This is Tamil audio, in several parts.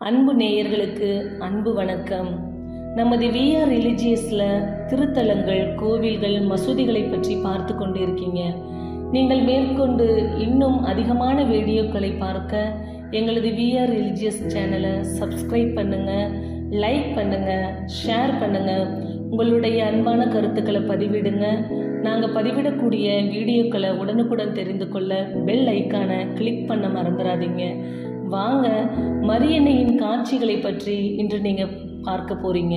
அன்பு நேயர்களுக்கு அன்பு வணக்கம். நமது விஆர் ரிலிஜியஸில் திருத்தலங்கள் கோவில்கள் மசூதிகளை பற்றி பார்த்து கொண்டு இருக்கீங்க நீங்கள் மேற்கொண்டு இன்னும் அதிகமான வீடியோக்களை பார்க்க எங்களது விஆர் ரிலிஜியஸ் சேனலை சப்ஸ்கிரைப் பண்ணுங்க லைக் பண்ணுங்க ஷேர் பண்ணுங்க. உங்களுடைய அன்பான கருத்துக்களை பதிவிடுங்க. நாங்கள் பதிவிடக்கூடிய வீடியோக்களை உடனுக்குடன் தெரிந்து கொள்ள பெல் ஐக்கானை கிளிக் பண்ண மறந்துடாதீங்க. வாங்க மரியன்னையின் காட்சிகளை பற்றி இன்று நீங்கள் பார்க்க போறீங்க.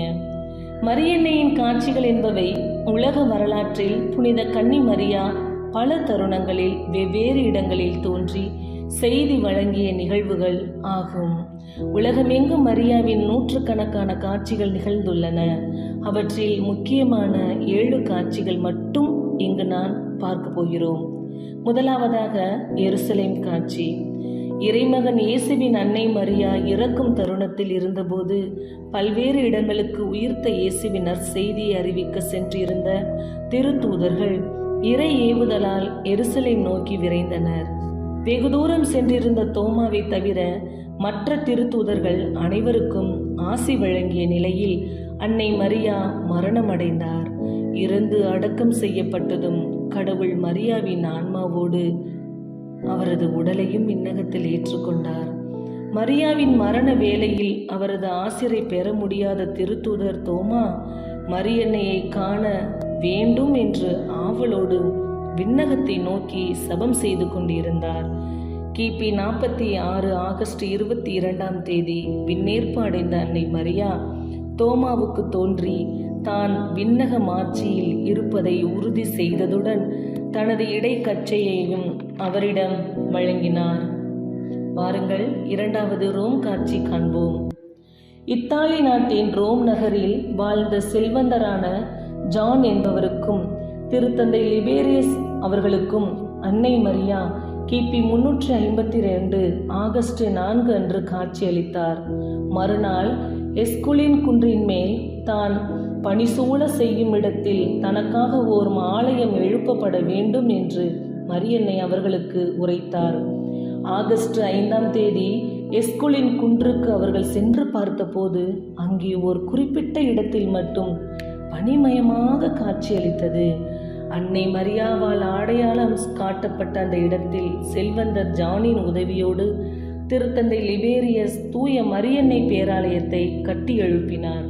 மரியன்னையின் காட்சிகள் என்பவை உலக வரலாற்றில் புனித கன்னி மரியா பல தருணங்களில் வெவ்வேறு இடங்களில் தோன்றி செய்தி வழங்கிய நிகழ்வுகள் ஆகும். உலகமெங்கும் மரியாவின் நூற்றுக்கணக்கான காட்சிகள் நிகழ்ந்துள்ளன. அவற்றில் முக்கியமான ஏழு காட்சிகள் மட்டும் இங்கு நான் பார்க்க போகிறோம். முதலாவதாக எருசலேம் காட்சி. இறைமகன் இயேசுவின் அன்னை மரியா இறக்கும் தருணத்தில் இருந்தபோது பல்வேறு இடங்களுக்கு உயிர்த்த இயேசுவினர் செய்தியை அறிவிக்க சென்றிருந்த திருத்தூதர்கள் இறை ஏவுதலால் எருசலேம் நோக்கி விரைந்தனர். வெகு தூரம் சென்றிருந்த தோமாவை தவிர மற்ற திருத்தூதர்கள் அனைவருக்கும் ஆசி வழங்கிய நிலையில் அன்னை மரியா மரணமடைந்தார். இறந்து அடக்கம் செய்யப்பட்டதும் கடவுள் மரியாவின் ஆன்மாவோடு அவரது உடலையும் விண்ணகத்தில் ஏற்றுக்கொண்டார். மரியாவின் மரண வேளையில் அவரது ஆசிரை பெற முடியாத திருத்தூதர் தோமா மரியன்னையை காண வேண்டும் என்று ஆவலோடு விண்ணகத்தை நோக்கி சபம் செய்து கொண்டிருந்தார். கிபி நாற்பத்தி ஆறு ஆகஸ்ட் இருபத்தி இரண்டாம் தேதி விண்ணேற்பு அடைந்த அன்னை மரியா தோமாவுக்கு தோன்றி தான் விண்ணக மாட்சியில் இருப்பதை உறுதி செய்ததுடன் தனது இடைக்கச்சையையும் அவரிடம் வழங்கினார். வாருங்கள் இரண்டாவது ரோம் காட்சி காண்போம். இத்தாலி நாட்டின் ரோம் நகரில் வாழ்ந்த செல்வந்தரான ஜான் என்பவருக்கும் திருத்தந்தை லிபேரியஸ் அவர்களுக்கும் அன்னை மரியா கிபி முன்னூற்றி ஐம்பத்தி ரெண்டு ஆகஸ்ட் நான்கு அன்று காட்சியளித்தார். மறுநாள் எஸ்குலின் குன்றின் மேல் தான் பணிசூழ செய்யும் இடத்தில் தனக்காக ஓர் ஆலயம் எழுப்பப்பட வேண்டும் என்று மரியன்னை அவர்களுக்கு உரைத்தார். ஆகஸ்ட் ஐந்தாம் தேதி எஸ்குலின் குன்றுக்கு அவர்கள் சென்று பார்த்தபோது அங்கே ஒரு குறிப்பிட்ட இடத்தில் மட்டும் பனிமயமாக காட்சியளித்தது. அன்னை மரியாவால் அடையாளம் காட்டப்பட்ட அந்த இடத்தில் செல்வந்தர் ஜானின் உதவியோடு திருத்தந்தை லிபேரியஸ் தூய மரியன்னை பேராலயத்தை கட்டி எழுப்பினார்.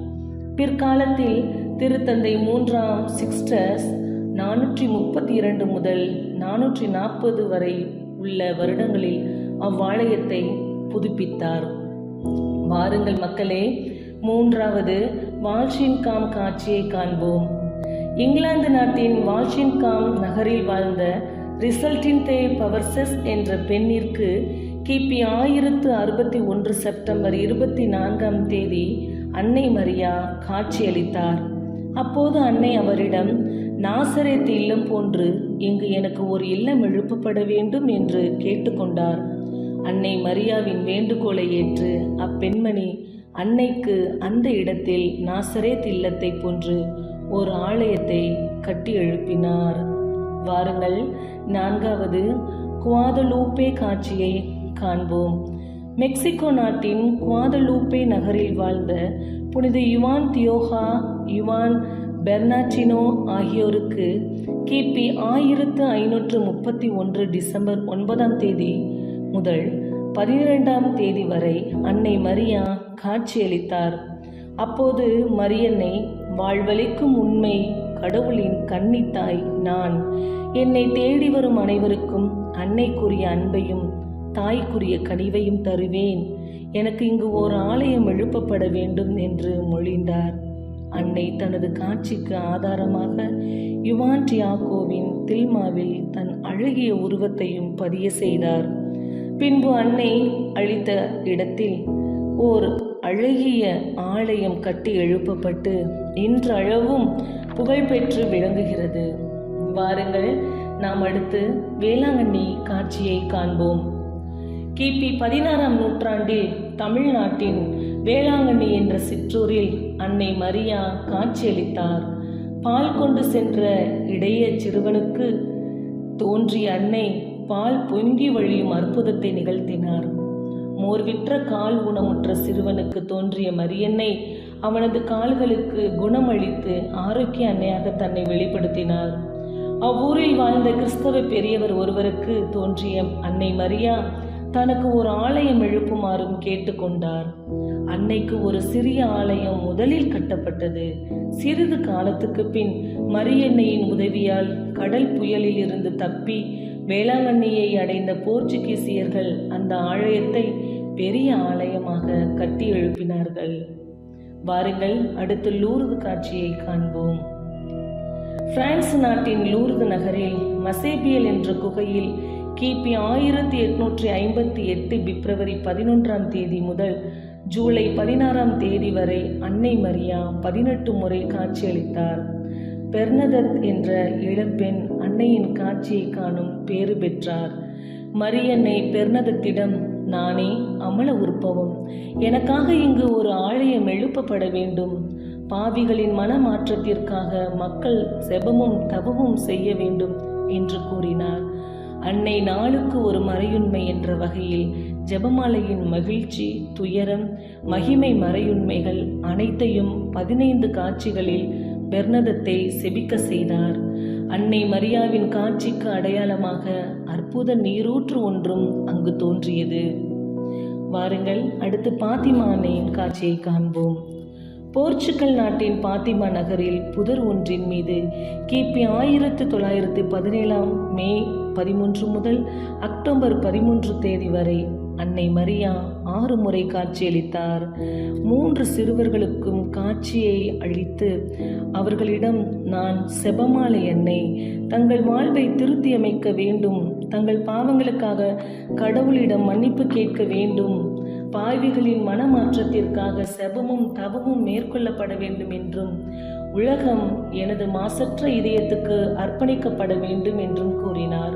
பிற்காலத்தில் திருத்தந்தை மூன்றாம் சிக்ஸ்டர்ஸ் நானூற்றி முப்பத்தி இரண்டு முதல் நானூற்றி நாற்பது வரை உள்ள வருடங்களில் அவ்வாலயத்தை புதுப்பித்தார். வாருங்கள் மக்களே மூன்றாவது வால்ஷின்காம் காட்சியை காண்போம். இங்கிலாந்து நாட்டின் வால்ஷின்காம் நகரில் வாழ்ந்த ரிசல்டின் தே பவர்சஸ் என்ற பெண்ணிற்கு கிபி ஆயிரத்து அறுபத்தி ஒன்று செப்டம்பர் இருபத்தி நான்காம் தேதி அன்னை மரியா காட்சியளித்தார். அப்போது அன்னை அவரிடம் நாசரேத்து இல்லம் போன்று இங்கு எனக்கு ஒரு இல்லம் எழுப்பப்பட வேண்டும் என்று கேட்டுக்கொண்டார். அன்னை மரியாவின் வேண்டுகோளை ஏற்று அப்பெண்மணி அன்னைக்கு அந்த இடத்தில் நாசரேத் இல்லத்தை போன்று ஒரு ஆலயத்தை கட்டி எழுப்பினார். வாருங்கள் நான்காவது குவாதலூப்பே காட்சியை காண்போம். மெக்சிகோ நாட்டின் குவாதலூப்பே நகரில் வாழ்ந்த புனித யுவான் தியோகா யுவான் பெர்னாச்சினோ ஆகியோருக்கு கிபி ஆயிரத்து ஐநூற்று முப்பத்தி ஒன்று டிசம்பர் ஒன்பதாம் தேதி முதல் பதினிரெண்டாம் தேதி வரை அன்னை மரியா காட்சியளித்தார். அப்போது மரியன்னை வாழ்வளிக்கும் உண்மை கடவுளின் கன்னித்தாய் நான். என்னை தேடி வரும் அனைவருக்கும் அன்னைக்குரிய அன்பையும் தாய்க்குரிய கனிவையும் தருவேன். எனக்கு இங்கு ஓர் ஆலயம் எழுப்பப்பட வேண்டும் என்று மொழிந்தார். அன்னை தனது காட்சிக்கு ஆதாரமாக யுவான்டியாகோவின் தில்மாவில் தன் அழகிய உருவத்தையும் பதிய செய்தார். பின்பு அன்னை அளித்த இடத்தில் ஓர் அழகிய ஆலயம் கட்டி எழுப்பப்பட்டு இன்றளவும் புகழ்பெற்று விளங்குகிறது. வாருங்கள் நாம் அடுத்து வேளாங்கண்ணி காட்சியை காண்போம். கிபி பதினாறாம் நூற்றாண்டில் தமிழ்நாட்டின் வேளாங்கண்ணி என்ற சிற்றூரில் அன்னை மரியா காட்சியளித்தார். பால் கொண்டு சென்ற இடைய சிறுவனுக்கு தோன்றிய அன்னை பால் பொங்கி வழியும் அற்புதத்தை நிகழ்த்தினார். மோர்விற்ற கால் ஊனமுற்ற சிறுவனுக்கு தோன்றிய மரியன்னை அவனது கால்களுக்கு குணமளித்து ஆரோக்கிய அன்னையாக தன்னை வெளிப்படுத்தினார். அவ்வூரில் வாழ்ந்த கிறிஸ்தவ பெரியவர் ஒருவருக்கு தோன்றிய அன்னை மரியா தனக்கு ஒரு ஆலயம் எழுப்புமாறும் கேட்டுக்கொண்டார். அன்னைக்கு ஒரு சிறிய ஆலயம் முதலில் கட்டப்பட்டது. சிறிது காலத்துக்கு பின் மரியன்னையின் உதவியால் கடல் புயலில் இருந்து தப்பி வேளாங்கண்ணியை அடைந்த போர்ச்சுகீசியர்கள் அந்த ஆலயத்தை பெரிய ஆலயமாக கட்டி எழுப்பினார்கள். வாருங்கள் அடுத்து லூர்து காட்சியை காண்போம். பிரான்ஸ் நாட்டின் லூர்து நகரில் மசேபியல் என்ற குகையில் கிபி ஆயிரத்தி எட்நூற்றி ஐம்பத்தி எட்டு பிப்ரவரி பதினொன்றாம் தேதி முதல் ஜூலை பதினாறாம் தேதி வரை அன்னை மரியா பதினெட்டு முறை காட்சியளித்தார். பெர்னதத் என்ற இளம்பெண் அன்னையின் காட்சியை காணும் பேறு பெற்றார். மரியன்னை பெர்னதத்திடம் நானே அமல உற்பவம். எனக்காக இங்கு ஒரு ஆலயம் எழுப்பப்பட வேண்டும். பாவிகளின் மனமாற்றத்திற்காக மக்கள் செபமும் தவமும் செய்ய வேண்டும் என்று கூறினார். அன்னை நாளுக்கு ஒரு மறையுண்மை என்ற வகையில் ஜெபமாலையின் மகிழ்ச்சி துயரம் மகிமை மறையுண்மைகள் அனைத்தையும் பதினைந்து காட்சிகளில் பெர்னதத்தை செபிக்க செய்தார். அன்னை மரியாவின் காட்சிக்கு அடையாளமாக அற்புத நீரூற்று ஒன்றும் அங்கு தோன்றியது. வாருங்கள் அடுத்து பாத்திமா அன்னையின் காட்சியை காண்போம். போர்ச்சுகல் நாட்டின் பாத்திமா நகரில் புதர் ஒன்றின் மீது கிபி ஆயிரத்து தொள்ளாயிரத்து பதினேழாம் மே பதிமூன்று முதல் அக்டோபர் பதிமூன்று தேதி வரை அன்னை மரியா ஆறு முறை காட்சியளித்தார். மூன்று சிறுவர்களுக்கும் காட்சியை அளித்து அவர்களிடம் நான் செபமாலை என்னை தங்கள் வாழ்வை திருத்தியமைக்க வேண்டும் தங்கள் பாவங்களுக்காக கடவுளிடம் மன்னிப்பு கேட்க வேண்டும் பாவிகளின் மனமாற்றத்திற்காக செபமும் தவமும் மேற்கொள்ளப்பட வேண்டும் என்றும் உலகம் எனது மாசற்ற இதயத்துக்கு அர்ப்பணிக்கப்பட வேண்டும் என்றும் கூறினார்.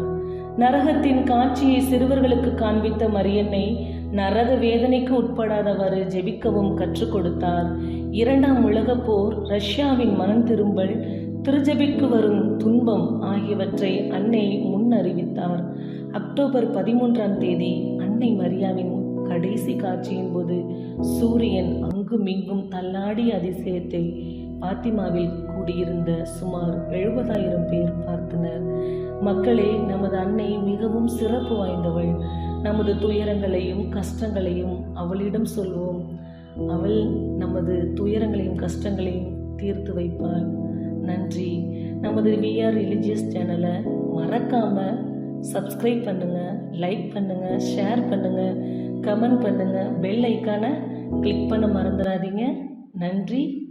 நரகத்தின் காட்சியை சிறுவர்களுக்கு காண்பித்த மரியன்னை நரக வேதனைக்கு உட்படாதவாறு ஜெபிக்கவும் கற்றுக் கொடுத்தார். இரண்டாம் உலகப் போர் ரஷ்யாவின் மனம் திரும்பல் திருஜபிக்கு வரும் துன்பம் ஆகியவற்றை அன்னை முன் அறிவித்தார் அக்டோபர் பதிமூன்றாம் தேதி அன்னை மரியாவின் கடைசி காட்சியின் போது சூரியன் அங்கும் இங்கும் தள்ளாடிய அதிசயத்தை பாத்திமாவில் கூடியிருந்த சுமார் எழுபதாயிரம் பேர் பார்த்தனர். மக்களே நமது அன்னை மிகவும் சிறப்பு வாய்ந்தவள். நமது துயரங்களையும் கஷ்டங்களையும் அவளிடம் சொல்வோம். அவள் நமது துயரங்களையும் கஷ்டங்களையும் தீர்த்து வைப்பாள். நன்றி. நமது விஆர் ரிலிஜியஸ் சேனலை மறக்காமல் சப்ஸ்கிரைப் பண்ணுங்கள் லைக் பண்ணுங்கள் ஷேர் பண்ணுங்கள் கமெண்ட் பண்ணுங்கள் பெல் ஐக்கானை கிளிக் பண்ண மறந்துடாதீங்க. நன்றி.